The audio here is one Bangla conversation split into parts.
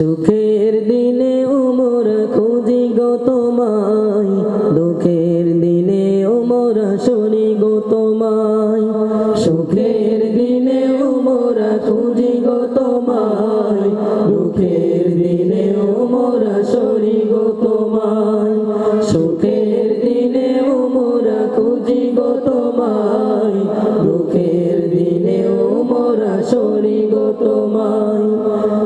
সুখের দিনে মোরা খুঁজি গো তোমায়। দুঃখের দিনে মোরা শুনি গো তোমায়। সুখের দিনে মোরা খুঁজি গো তোমায়। দুঃখের দিনে মোরা শুনি গো তোমায়। সুখের দিনে মোরা খুঁজি গো তোমায়। দুঃখের দিনে মোরা শুনি গো তোমায়।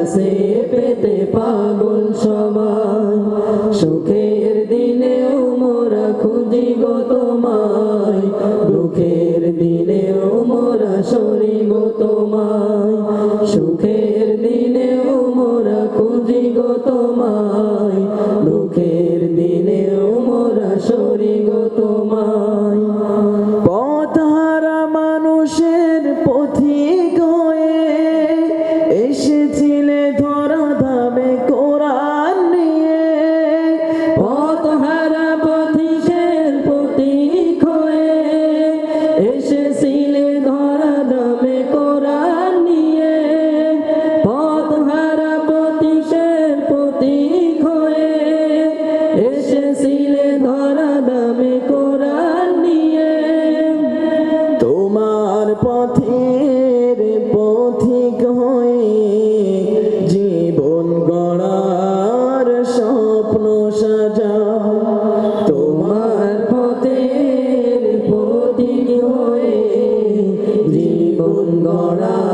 কাছে পেতে পাগল সবাই সুখের দিনে মোরা খুঁজি গো তোমায়। দুঃখের দিনে মোরা সরি গো তোমায়। সুখের দিনে মোরা খুঁজি গো তোমায়। পথের পথিক হয়ে জীবন গড়ার স্বপ্ন সাজা তোমার পথের পথিক হয়ে জীবন গড়ার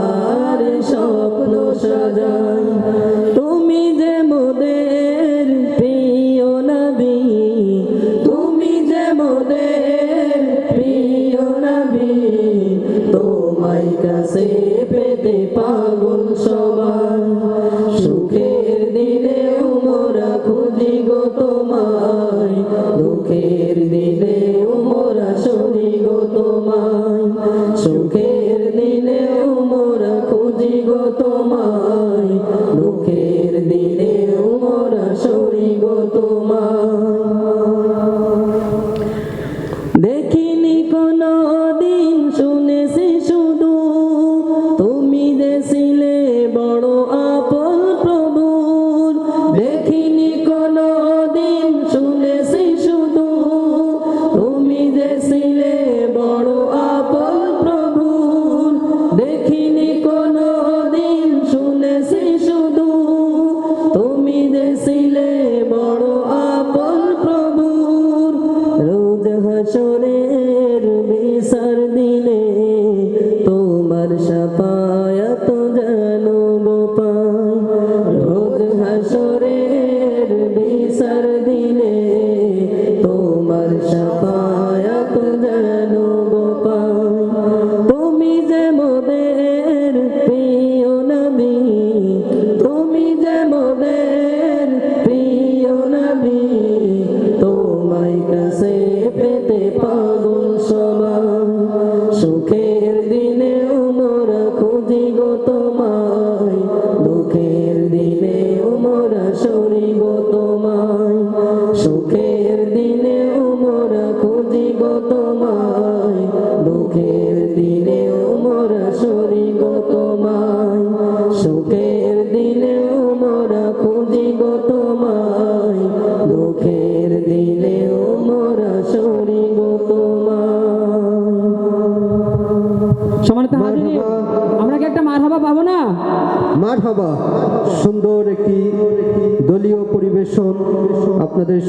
পেতে পাগল সবার। সুখের দিনে মোরা খুঁজি গো তোমায়। দুঃখের দিনে মোরা শুনি গো তোমায়। সুখের দিনে মোরা খুঁজি গো তোমায়। সুখের আমরা কি একটা মারহাবা পাবো না? মারহাবা হবা। সুন্দর একটি দলীয় পরিবেশন আপনাদের